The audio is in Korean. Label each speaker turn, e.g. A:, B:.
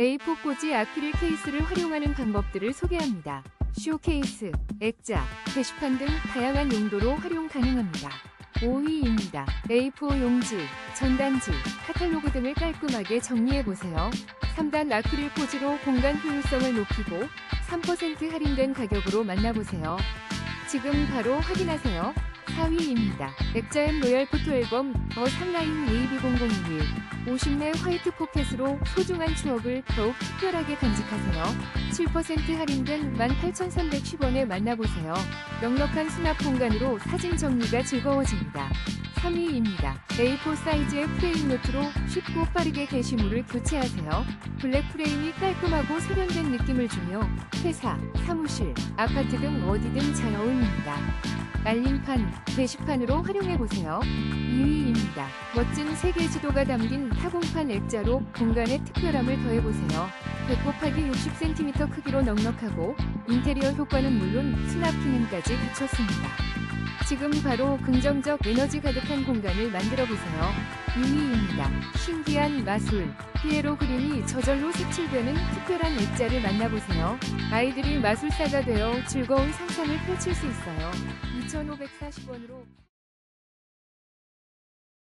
A: A4 꽂이 아크릴 케이스를 활용하는 방법들을 소개합니다. 쇼케이스, 액자, 게시판 등 다양한 용도로 활용 가능합니다. 5위입니다. A4 용지, 전단지, 카탈로그 등을 깔끔하게 정리해보세요. 3단 아크릴 포즈로 공간 효율성을 높이고 3% 할인된 가격으로 만나보세요. 지금 바로 확인하세요. 4위입니다. 액자엠 로얄 포토 앨범 더 상라인 AB001 50매 화이트 포켓으로 소중한 추억을 더욱 특별하게 간직하세요. 7% 할인된 18,310원에 만나보세요. 넉넉한 수납 공간으로 사진 정리가 즐거워집니다. 3위입니다. A4 사이즈의 프레임 노트로 쉽고 빠르게 게시물을 교체하세요. 블랙 프레임이 깔끔하고 세련된 느낌을 주며 회사, 사무실, 아파트 등 어디든 잘 어울립니다. 날림판, 게시판으로 활용해보세요. 2위입니다. 멋진 세계 지도가 담긴 타공판 액자로 공간에 특별함을 더해보세요. 100 곱하기 60cm 크기로 넉넉하고 인테리어 효과는 물론 수납 기능까지 갖췄습니다. 지금 바로 긍정적 에너지 가득한 공간을 만들어 보세요. 2위입니다. 신기한 마술. 피에로 그림이 저절로 색칠되는 특별한 액자를 만나보세요. 아이들이 마술사가 되어 즐거운 상상을 펼칠 수 있어요. 2,540원으로